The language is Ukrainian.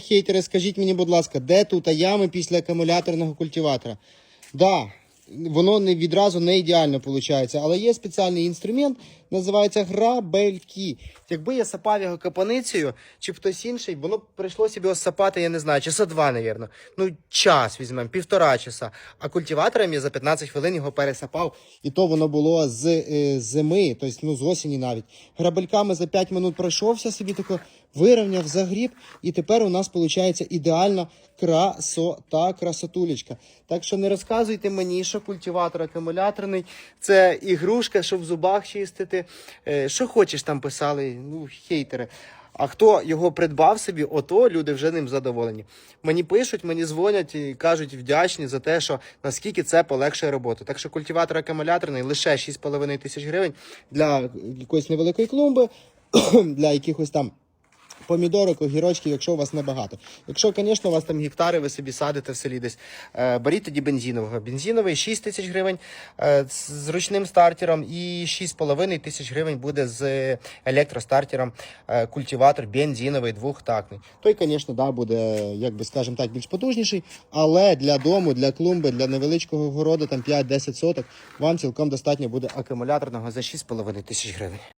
Хейтери, скажіть мені, будь ласка, де тут ями після акумуляторного культиватора? Да, воно не відразу не ідеально виходить, але є спеціальний інструмент, називається грабельки. Якби я сапав його капаницею, чи хтось інший, воно прийшлося б його сапати, я не знаю, часа два, навірно. Ну, час візьмемо, півтора часа. А культиватором я за 15 хвилин його пересапав, і то воно було з е, зими, тобто ну, з осені навіть. Грабельками за 5 минут пройшовся собі тако, вирівняв, загріб, і тепер у нас виходить ідеальна красота, красотулечка. Так що не розказуйте мені, що культиватор акумуляторний, це ігрушка, щоб в зубах чистити. Е, Що хочеш там писали, ну, хейтери. А хто його придбав собі, ото люди вже ним задоволені. Мені пишуть, мені дзвонять і кажуть вдячні за те, що наскільки це полегшує роботу. Так що культиватор акумуляторний лише 6,5 тисяч гривень для якоїсь невеликої клумби, для якихось там. Помідорок, огірочків, якщо у вас небагато. Якщо, звісно, у вас там гектари, ви собі садите в селі десь, е, беріть тоді бензинового. Бензиновий 6 тисяч гривень е, з ручним стартером і 6,5 тисяч гривень буде з електростартером е, культиватор бензиновий двохтактний. Той, звісно, да, буде, як би скажемо так, більш потужніший, але для дому, для клумби, для невеличкого городу, там 5-10 соток, вам цілком достатньо буде акумуляторного за 6,5 тисяч гривень.